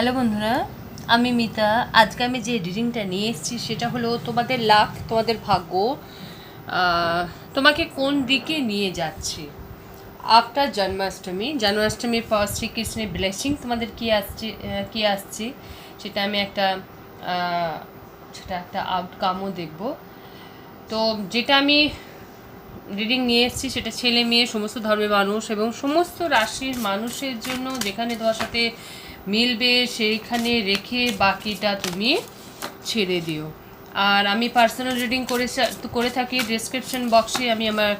Hello বন্ধুরা, আমি মিতা। আজকে আমি যে রিডিংটা নিয়ে এসেছি সেটা হলো তোমাদের লাক তোমাদের ভাগ্য তোমাকে কোন দিকে নিয়ে যাচ্ছে? আফটার জন্মাষ্টমী, জন্মাষ্টমীর পর শ্রীকৃষ্ণের ব্লেসিং তোমাদের কী আসছে কী আসছে? সেটা আমি একটা সেটা একটা আউটকামও দেখব। তো যেটা আমি রিডিং নিয়ে এসেছি সেটা ছেলে মেয়ে সমস্ত ধর্মের মানুষ এবং সমস্ত রাশির মানুষের জন্য যেখানে তোমার সাথে মিলবে, সেইখানে রেখে বাকিটা তুমি ছেড়ে দিও। আর আমি পার্সোনাল রিডিং করে করে থাকি ডিসক্রিপশন বক্সে আমি আমার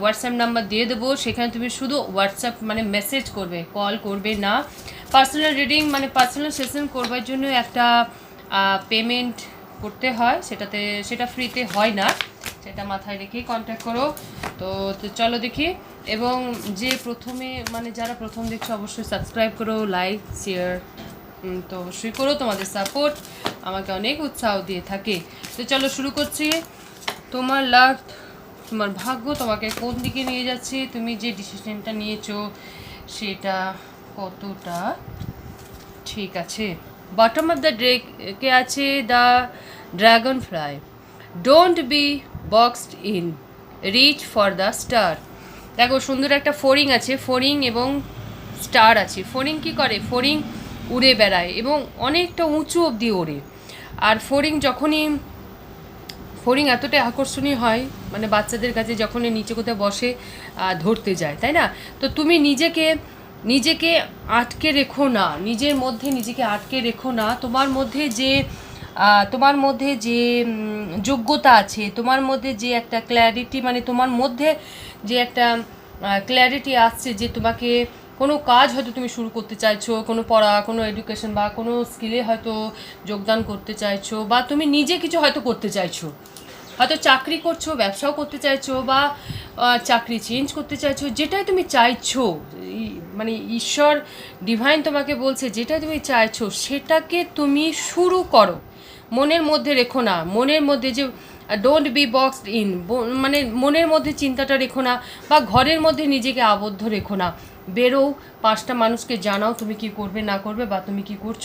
হোয়াটসঅ্যাপ নাম্বার দিয়ে দেবো। সেখানে তুমি শুধু হোয়াটসঅ্যাপ মানে মেসেজ করবে কল করবে না। পার্সোনাল রিডিং মানে পার্সোনাল সেশন করবার জন্য একটা পেমেন্ট করতে হয়। সেটাতে, সেটা ফ্রিতে হয় না। সেটা মাথায় রেখেই কন্ট্যাক্ট করো। তো চলো দেখি। এবং যে প্রথমে মানে যারা প্রথম দেখছ, অবশ্যই সাবস্ক্রাইব করো লাইক শেয়ার তো অবশ্যই করো তোমাদের সাপোর্ট আমাকে অনেক উৎসাহ দিয়ে থাকে। তো চলো শুরু করছি। তোমার লাক তোমার ভাগ্য তোমাকে কোন দিকে নিয়ে যাচ্ছে? তুমি যে ডিসিশনটা নিয়েছো, সেটা কতটা ঠিক আছে? বটম অফ দ্য ড্রেকে আছে? The dragon fly don't be boxed in reach for the star দেখো, সুন্দর একটা ফোরিং আছে, ফোরিং এবং স্টার আছে। ফোরিং কি করে? ফোরিং উড়ে বেড়ায় এবং অনেকটা উঁচু অবধি ওড়ে। আর ফোরিং যখনই ফড়িং এতটাই আকর্ষণীয় হয় মানে বাচ্চাদের কাছে যখন নিচে কোথাও বসে ধরতে যায়, তাই না? তো তুমি নিজেকে নিজেকে আটকে রেখো না, নিজের মধ্যে নিজেকে আটকে রেখো না। তোমার মধ্যে যে তোমার মধ্যে যে যোগ্যতা আছে, তোমার মধ্যে যে একটা ক্ল্যারিটি মানে তোমার মধ্যে যে একটা ক্ল্যারিটি আসছে যে তোমাকে কোনো কাজ হয়তো তুমি শুরু করতে চাইছো, কোনো পড়া, কোনো এডুকেশন বা কোনো স্কিলে হয়তো যোগদান করতে চাইছো বা তুমি নিজে কিছু হয়তো করতে চাইছো। হয়তো চাকরি করছ, ব্যবসাও করতে চাইছো বা চাকরি চেঞ্জ করতে চাইছো, যেটাই তুমি চাইছো মানে ঈশ্বর ডিভাইন তোমাকে বলছে যেটা তুমি চাইছো, সেটাকে তুমি শুরু করো। মনের মধ্যে রেখো না। মনের মধ্যে যে ডোন্ট বি বক্সড ইন মানে মনের মধ্যে চিন্তাটা রেখো না বা ঘরের মধ্যে নিজেকে আবদ্ধ রেখো না। বেরো, পাঁচটা মানুষকে জানাও তুমি কি করবে, না করবে বা তুমি কি করছ।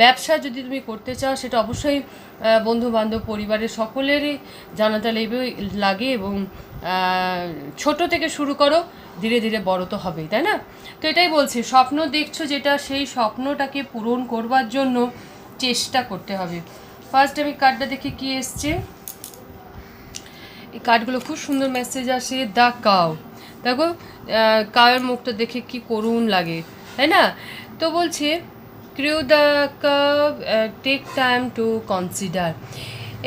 ব্যবসা যদি তুমি করতে চাও, সেটা অবশ্যই বন্ধু বান্ধব পরিবারের সকলেরই জানাতে লেগে লাগে এবং ছোট থেকে শুরু করো, ধীরে ধীরে বড় তো হবেই, তাই না? তো এটাই বলছি, স্বপ্ন দেখছ যেটা, সেই স্বপ্নটাকে পূরণ করবার জন্য চেষ্টা করতে হবে। ফার্স্ট আমি কার্ডটা দেখি কি এসছে? এই কার্ডগুলো খুব সুন্দর মেসেজ আসে দ্য কাউ দেখো কাউয়ের মুখটা দেখে কি করুণ লাগে, তাই না? তো বলছে, crew the cow take time to consider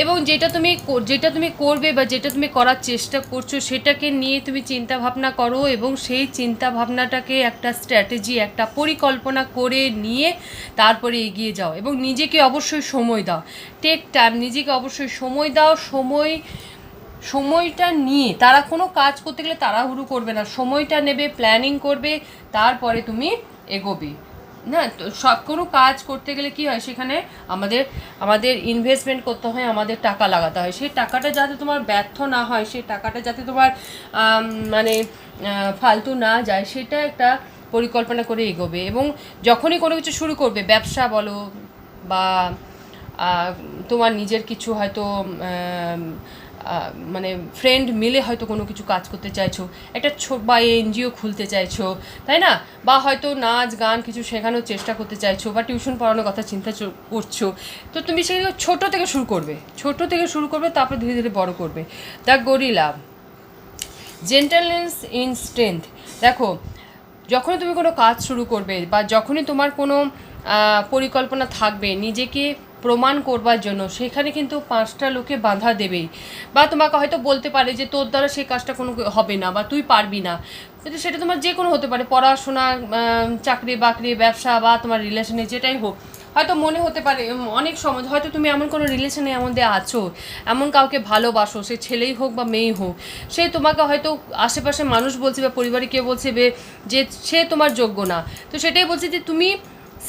এবং যেটা তুমি যেটা তুমি করবে বা যেটা তুমি করার চেষ্টা করছ, সেটাকে নিয়ে তুমি চিন্তা ভাবনা করো এবং সেই চিন্তা ভাবনাটাকে একটা স্ট্র্যাটেজি একটা পরিকল্পনা করে নিয়ে তারপরে এগিয়ে যাও এবং নিজেকে অবশ্যই সময় দাও। টেক টাইম নিজেকে অবশ্যই সময় দাও, সময়, সময়টা নিয়ে, তারা কোনো কাজ করতে গেলে তাড়াহুড়ো করবে না। সময়টা নেবে প্ল্যানিং করবে, তারপরে তুমি এগোবে। না, তো সব, কোনো কাজ করতে গেলে কি হয়, সেখানে আমাদের আমাদের ইনভেস্টমেন্ট করতে হয়, আমাদের টাকা লাগাতে হয়। সেই টাকাটা যাতে তোমার ব্যর্থ না হয়, সেই টাকাটা যাতে তোমার মানে ফালতু না যায়, সেটা একটা পরিকল্পনা করে এগোবে। এবং যখনই কোনো কিছু শুরু করবে, ব্যবসা বলো বা তোমার নিজের কিছু হয়তো মানে ফ্রেন্ড মিলে হয়তো কোনো কিছু কাজ করতে চাইছো, একটা বা এনজিও খুলতে চাইছো, তাই না? বা হয়তো নাচ, গান কিছু শেখানোর চেষ্টা করতে চাইছো বা টিউশন পড়ানোর কথা চিন্তা করছ, তো তুমি সেগুলো ছোট থেকে শুরু করবে, ছোট থেকে শুরু করবে, তারপর ধীরে ধীরে বড় করবে। The gorilla gentleness in strength দেখো, যখনই তুমি কোনো কাজ শুরু করবে বা যখনই তোমার কোনো পরিকল্পনা থাকবে, নিজেকে প্রমাণ করবার জন্য। সেখানে কিন্তু পাঁচটা লোকে বাধা দেবেই। বা তোমাকে হয়তো বলতে পারে যে, তোর দ্বারা সেই কাজটা কোনো হবে না বা তুই পারবি না। কিন্তু সেটা তোমার যে কোনো হতে পারে, পড়াশোনা চাকরি বাকরি, ব্যবসা বা তোমার রিলেশনে যেটাই হোক। হয়তো মনে হতে পারে অনেক সময় হয়তো তুমি এমন কোনো রিলেশনে মধ্যে আছো, এমন কাউকে ভালোবাসো, সে ছেলেই হোক বা মেয়েই হোক। সে তোমাকে হয়তো আশেপাশে মানুষ বলছে বা পরিবারে কেউ বলছে যে সে তোমার যোগ্য না। তো সেটাই বলছে যে, তুমি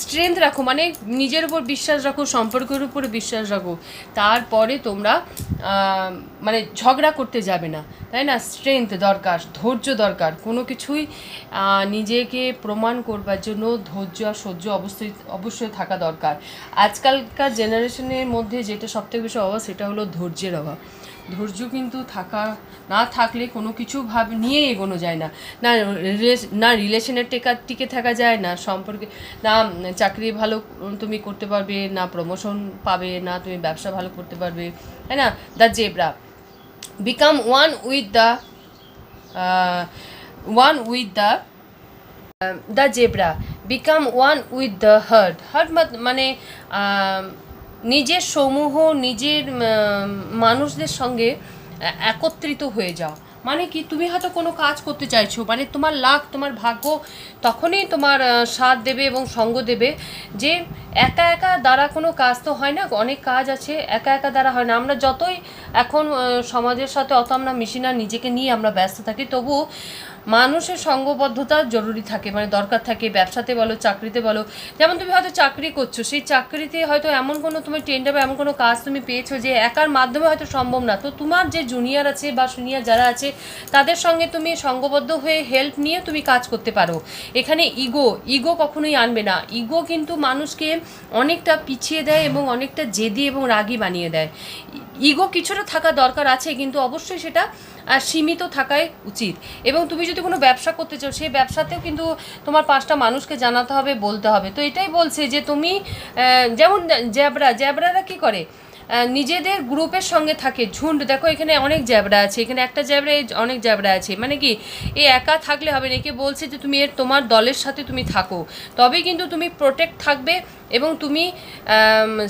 স্ট্রেংথ রাখো মানে নিজের উপর বিশ্বাস রাখো, সম্পর্কের উপর বিশ্বাস রাখো। তারপরে তোমরা মানে ঝগড়া করতে যাবে না। তাই না? স্ট্রেংথ দরকার, ধৈর্য দরকার। কোনো কিছুই নিজেকে প্রমাণ করবার জন্য ধৈর্য আর সহ্য অবশ্যই অবশ্যই থাকা দরকার। আজকালকার জেনারেশনের মধ্যে যেটা সবথেকে বেশি অভাব, সেটা হলো ধৈর্যের অভাব। ধৈর্য কিন্তু থাকা না থাকলে কোনো কিছু ভাব নিয়ে এগোনো যায় না। না না রিলেশনের টেকা টিকে থাকা যায় না। সম্পর্কে না চাকরি ভালো তুমি করতে পারবে না প্রমোশন পাবে না তুমি ব্যবসা ভালো করতে পারবে তাই না? The zebra become one with the one with the the zebra become one with the heart heart মানে আহ, নিজের সমূহ, নিজের মানুষদের সঙ্গে একত্রিত হয়ে যাও। মানে কি, তুমি হয়তো কোনো কাজ করতে চাইছো মানে তোমার লাখ, তোমার ভাগ্য তখনই তোমার সাথ দেবে এবং সঙ্গ দেবে যে একা একা দ্বারা কোনো কাজ তো হয় না, অনেক কাজ আছে, একা একা দ্বারা হয় না। আমরা যতই এখন সমাজের সাথে অত আমরা মিশি না, নিজেকে নিয়ে আমরা ব্যস্ত থাকি, তবু মানুষের সঙ্গবদ্ধতা জরুরি থাকে মানে দরকার থাকে, ব্যবসাতে বলো, চাকরিতে বলো। যেমন তুমি হয়তো চাকরি করছ, সেই চাকরিতে হয়তো এমন কোনো তুমি টেন্ডার বা এমন কোনো কাজ তুমি পেয়েছ যে একার মাধ্যমে হয়তো সম্ভব না। তো তোমার যে জুনিয়র আছে বা সিনিয়র যারা আছে, তাদের সঙ্গে তুমি সঙ্গবদ্ধ হয়ে হেল্প নিয়ে তুমি কাজ করতে পারো। এখানে ইগো ইগো কখনোই আনবে না। ইগো কিন্তু মানুষকে অনেকটা পিছিয়ে দেয় এবং অনেকটা জেদি এবং রাগী বানিয়ে দেয়। ইগো কিছুটা থাকা দরকার আছে, কিন্তু অবশ্যই সেটা সীমিত থাকাই উচিত। এবং তুমি যদি কোনো ব্যবসা করতে চাও, সেই ব্যবসাতেও কিন্তু তোমার পাঁচটা মানুষকে জানাতে হবে, বলতে হবে। তো এটাই বলছে যে তুমি যেমন জ্যাবরা, জ্যাবরারা কি করে? নিজেদের গ্রুপের সঙ্গে থাকে। ঝুন্ড, দেখো এখানে অনেক জ্যাবরা আছে। এখানে একটা জ্যাবরা অনেক জ্যাবরা আছে। মানে কি, এ একা থাকলে হবে না। একে বলছে যে তুমি এর, তোমার দলের সাথে তুমি থাকো। তবেই কিন্তু তুমি প্রোটেক্ট থাকবে। এবং তুমি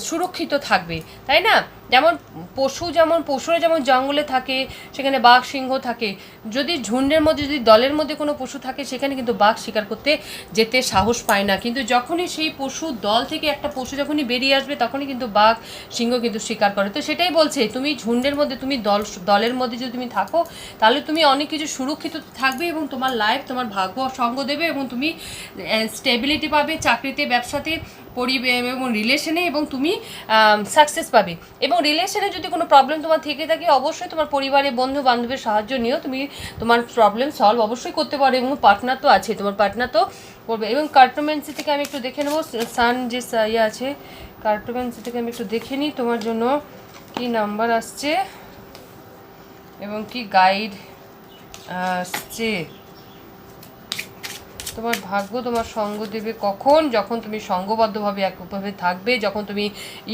সুরক্ষিত থাকবে, তাই না? যেমন পশু যেমন, পশুরা যেমন জঙ্গলে থাকে, সেখানে বাঘ, সিংহ থাকে, যদি ঝুন্ডের মধ্যে, যদি দলের মধ্যে কোনো পশু থাকে, সেখানে কিন্তু বাঘ শিকার করতে যেতে সাহস পায় না। কিন্তু যখনই সেই পশু দল থেকে একটা পশু যখনই বেরিয়ে আসবে, তখনই কিন্তু বাঘ, সিংহ কিন্তু শিকার করে। তো সেটাই বলছে, তুমি ঝুন্ডের মধ্যে, তুমি দল, দলের মধ্যে যদি তুমি থাকো, তাহলে তুমি অনেক কিছু সুরক্ষিত থাকবে এবং তোমার লাইফ তোমার ভাগ্য সঙ্গ দেবে এবং তুমি স্টেবিলিটি পাবে, চাকরিতে, ব্যবসাতে পরিবে এবং রিলেশনে এবং তুমি সাকসেস পাবে। এবং রিলেশনে যদি কোনো প্রবলেম তোমার থেকে থাকে, অবশ্যই তোমার পরিবারে বন্ধু বান্ধবের সাহায্য নিয়েও তুমি তোমার প্রবলেম সলভ অবশ্যই করতে পারো এবং পার্টনার তো আছে, তোমার পার্টনার তো করবে। এবং কার্টোমেন্সি থেকে আমি একটু দেখে নেব। সান যে ইয়ে আছে কার্টোমেন্সি থেকে আমি একটু দেখে নিই তোমার জন্য কি নাম্বার আসছে এবং কি গাইড আসছে। তোমার ভাগ্য তোমার সঙ্গ দেবে কখন? যখন তুমি সঙ্গবদ্ধভাবে একভাবে থাকবে, যখন তুমি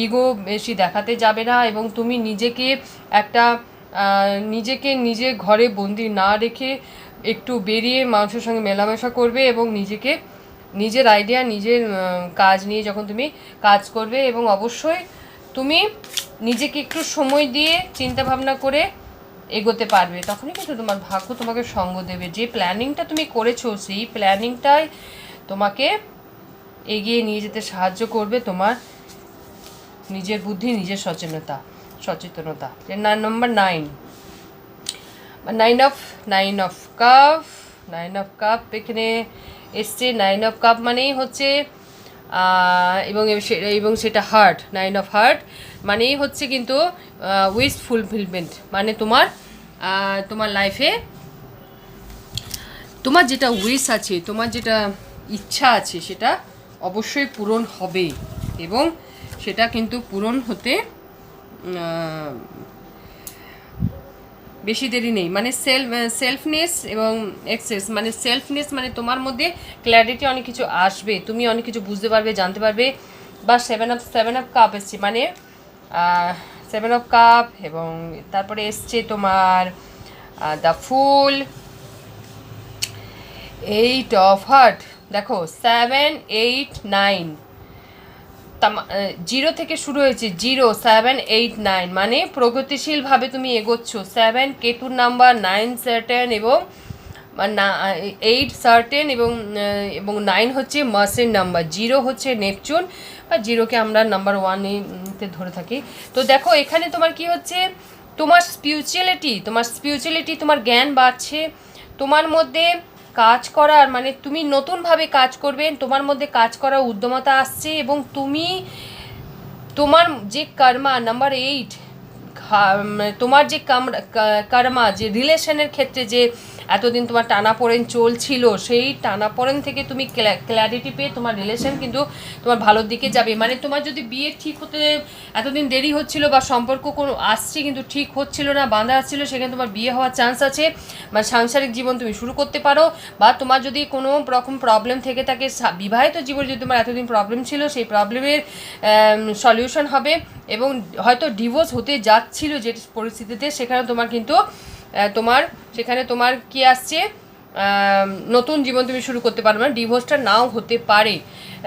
ইগো বেশি দেখাতে যাবে না এবং তুমি নিজেকে একটা নিজেকে নিজে ঘরে বন্দি না রেখে একটু বেরিয়ে মানুষের সঙ্গে মেলামেশা করবে এবং নিজেকে, নিজের আইডিয়া নিজের কাজ নিয়ে যখন তুমি কাজ করবে এবং অবশ্যই তুমি নিজেকে একটু সময় দিয়ে চিন্তা ভাবনা করে এগোতে পারবে, তখনই কিন্তু তোমার ভাগ্য তোমাকে সঙ্গ দেবে। যে প্ল্যানিংটা তুমি করেছ, সেই প্ল্যানিংটাই তোমাকে এগিয়ে নিয়ে যেতে সাহায্য করবে তোমার নিজের বুদ্ধি, নিজের সচেতনতা সচেতনতা। নম্বর nine nine of nine of cup nine of cup এখানে এসছে। নাইন অফ কাপ মানেই হচ্ছে এবং এবং সেটা হার্ট নাইন অফ হার্ট মানেই হচ্ছে কিন্তু উইশ ফুলফিলমেন্ট মানে তোমার তোমার লাইফে তোমার যেটা উইশ আছে, তোমার যেটা ইচ্ছা আছে, সেটা অবশ্যই পূরণ হবে এবং সেটা কিন্তু পূরণ হতে বেশি দেরি নেই। মানে সেলফ সেলফনেস এবং এক্সেস মানে সেলফনেস মানে তোমার মধ্যে ক্ল্যারিটি অনেক কিছু আসবে, তুমি অনেক কিছু বুঝতে পারবে, জানতে পারবে, বা seven of seven of cup এসছে। মানে সেভেন অফ কাপ এবং তারপরে এসছে তোমার the full eight of heart দেখো সেভেন এইট নাইন জিরো থেকে শুরু হয়েছে জিরো সেভেন এইট নাইন মানে প্রগতিশীলভাবে তুমি এগোচ্ছ। সেভেন কেতুর নাম্বার নাইন সার্টেন এবং এইট সার্টেন এবং এবং নাইন হচ্ছে মাসের নাম্বার জিরো হচ্ছে নেপচুন, বা জিরোকে আমরা নাম্বার ওয়ানে ধরে থাকি। তো দেখো, এখানে তোমার কি হচ্ছে? তোমার স্পিরিচুয়ালিটি তোমার স্পিরিচুয়ালিটি তোমার জ্ঞান বাড়ছে। তোমার মধ্যে কাজ করার মানে তুমি নতুনভাবে কাজ করবে, তোমার মধ্যে কাজ করার উদ্যমতা আসছে এবং তুমি তোমার যে কর্মা নাম্বার এইট তোমার যে কর্মা, যে রিলেশনের ক্ষেত্রে যে এতদিন তোমার টানাপোড়েন চলছিল, সেই টানাপোড়েন থেকে তুমি ক্ল্যারিটি পেয়ে তোমার রিলেশন কিন্তু তোমার ভালোর দিকে যাবে। মানে তোমার যদি বিয়ে ঠিক হতে এতদিন দেরি হচ্ছিল বা সম্পর্ক কোনো আসছে কিন্তু ঠিক হচ্ছিল না, বাঁধা আসছিল, সেখানে তোমার বিয়ে হওয়ার চান্স আছে মানে সাংসারিক জীবন তুমি শুরু করতে পারো, বা তোমার যদি কোনো রকম প্রবলেম থেকে থাকে বিবাহিত জীবনে যদি তোমার এতদিন প্রবলেম ছিল, সেই প্রবলেমের সলিউশন হবে এবং হয়তো ডিভোর্স হতে যাচ্ছিল যে পরিস্থিতিতে, সেখানে তোমার কিন্তু তোমার, সেখানে তোমার কি আসছে? নতুন জীবন তুমি শুরু করতে পারবে না ডিভোর্সটা নাও হতে পারে।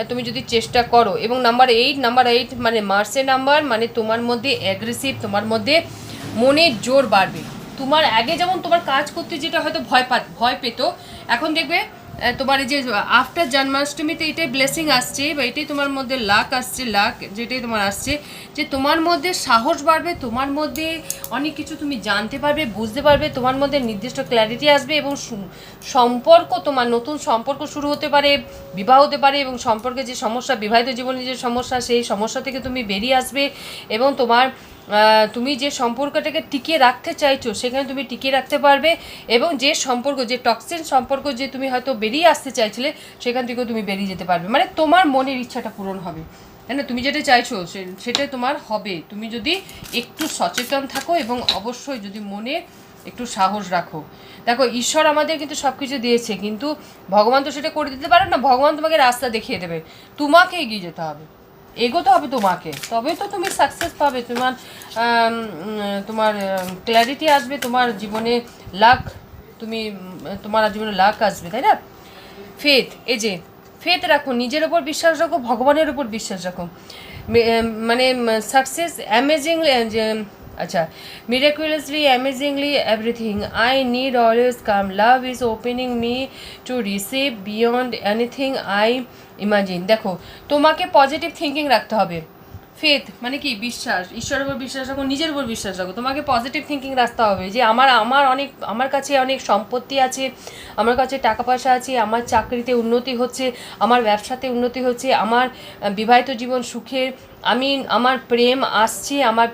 তুমি যদি চেষ্টা করো, এবং নাম্বার এইট নাম্বার এইট মানে মার্সের নাম্বার মানে তোমার মধ্যে অ্যাগ্রেসিভ তোমার মধ্যে মনের জোর বাড়বে। তোমার আগে যেমন তোমার কাজ করতে যেটা হয়তো ভয় পা, ভয় পেতো, এখন দেখবে তোমার এই যে আফটার জন্মাষ্টমীতে এটাই ব্লেসিং আসছে, বা এটাই তোমার মধ্যে লাক আসছে লাক যেটাই তোমার আসছে, যে তোমার মধ্যে সাহস বাড়বে, তোমার মধ্যে অনেক কিছু তুমি জানতে পারবে, বুঝতে পারবে, তোমার মধ্যে নির্দিষ্ট ক্ল্যারিটি আসবে এবং সম্পর্ক তোমার নতুন সম্পর্ক শুরু হতে পারে, বিবাহ হতে পারে এবং সম্পর্কে যে সমস্যা, বিবাহিত জীবনে যে সমস্যা, সেই সমস্যা থেকে তুমি বেরিয়ে আসবে এবং তোমার তুমি যে সম্পর্কটাকে টিকিয়ে রাখতে চাইছো, সেখানে তুমি টিকিয়ে রাখতে পারবে এবং যে সম্পর্ক, যে টক্সিন সম্পর্ক যে তুমি হয়তো বেরিয়ে আসতে চাইছিলে, সেখান থেকেও তুমি বেরিয়ে যেতে পারবে। মানে তোমার মনের ইচ্ছাটা পূরণ হবে। না? তুমি যেটা চাইছো, সে- সেটাই তোমার হবে। তুমি যদি একটু সচেতন থাকো এবং অবশ্যই যদি মনে একটু সাহস রাখো। দেখো, ঈশ্বর আমাদের কিন্তু সব কিছু দিয়েছে, কিন্তু ভগবান তো সেটা করে দিতে পারে না। ভগবান তোমাকে রাস্তা দেখিয়ে দেবে। তোমাকে এগিয়ে যেতে হবে। এগোতে হবে তোমাকে। তবে তো তুমি সাকসেস পাবে। তোমার তোমার ক্ল্যারিটি আসবে, তোমার জীবনে লাক তুমি তোমার জীবনে লাক আসবে, তাই না? ফেথ এই যে ফেথ রাখো, নিজের ওপর বিশ্বাস রাখো, ভগবানের উপর বিশ্বাস রাখো। মানে সাকসেস অ্যামেজিং আচ্ছা miraculously, amazingly everything. I need always come love is opening me to receive beyond anything i imagine, দেখো, তোমাকে পজিটিভ থিঙ্কিং রাখতে হবে। ফেথ মানে কি? বিশ্বাস। ঈশ্বরের উপর বিশ্বাস রাখো, নিজের উপর বিশ্বাস রাখো। তোমাকে পজিটিভ থিঙ্কিং রাখতে হবে যে আমার আমার অনেক, আমার কাছে অনেক সম্পত্তি আছে, আমার কাছে টাকা পয়সা আছে, আমার চাকরিতে উন্নতি হচ্ছে, আমার ব্যবসাতে উন্নতি হচ্ছে, আমার বিবাহিত জীবন সুখের আমি আমার প্রেম আসছে, আমার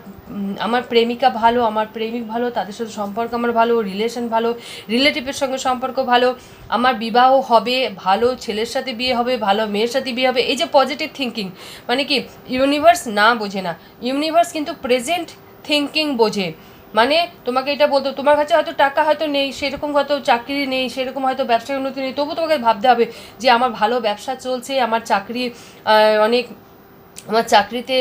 আমার প্রেমিকা ভালো, আমার প্রেমিক ভালো, তাদের সাথে সম্পর্ক আমার ভালো রিলেশন ভালো রিলেটিভের সঙ্গে সম্পর্ক ভালো, আমার বিবাহ হবে, ভালো ছেলের সাথে বিয়ে হবে, ভালো মেয়ের সাথে বিয়ে হবে, এই যে পজিটিভ থিঙ্কিং মানে কি ইউনিভার্স না বোঝে না ইউনিভার্স কিন্তু প্রেজেন্ট থিঙ্কিং বোঝে মানে তোমাকে এটা বলতো, তোমার কাছে হয়তো টাকা হয়তো নেই, সেরকম হয়তো চাকরি নেই, সেরকম হয়তো ব্যবসায় উন্নতি নেই, তবু তোমাকে ভাবতে হবে যে আমার ভালো ব্যবসা চলছে, আমার চাকরি অনেক আমার চাকরিতে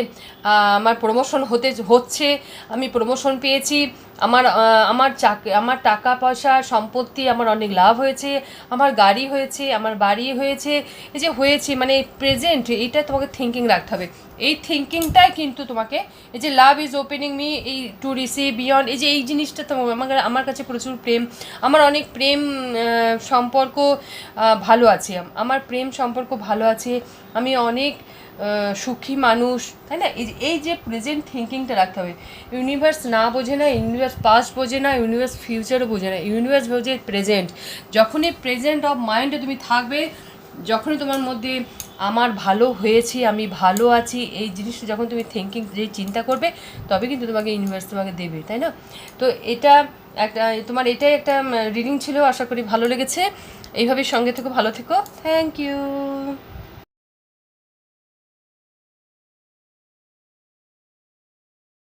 আমার প্রমোশন হতে হচ্ছে, আমি প্রমোশন পেয়েছি। আমার আমার চাকরি আমার টাকা পয়সা সম্পত্তি আমার অনেক লাভ হয়েছে, আমার গাড়ি হয়েছে, আমার বাড়ি হয়েছে, এই যে হয়েছে মানে প্রেজেন্ট এইটা তোমাকে থিঙ্কিং রাখতে হবে। এই থিঙ্কিংটাই কিন্তু তোমাকে, এই যে লাভ ইজ ওপেনিং মি এই টু রিসিভ বিয়ন্ড এই যে এই জিনিসটা তো আমার আমার কাছে প্রচুর প্রেম। আমার অনেক প্রেম সম্পর্ক ভালো আছে। আমার প্রেম সম্পর্ক ভালো আছে। আমি অনেক সুখী মানুষ, তাই না? এই যে- প্রেজেন্ট থিঙ্কিংটা রাখতে হবে। ইউনিভার্স না বোঝে না ইউনিভার্স পাস্ট বোঝে না ইউনিভার্স ফিউচারও বোঝে না। ইউনিভার্স বোঝে প্রেজেন্ট যখনই প্রেজেন্ট অফ মাইন্ডে তুমি থাকবে, যখনই তোমার মধ্যে আমার ভালো হয়েছে, আমি ভালো আছি, এই জিনিসটা যখন তুমি থিঙ্কিং যে চিন্তা করবে, তবে কিন্তু তোমাকে ইউনিভার্স তোমাকে দেবে, তাই না? তো এটা একটা, তোমার এটাই একটা রিডিং ছিল, আশা করি ভালো লেগেছে। এইভাবে সঙ্গে থেকো, ভালো থেকো। Thank you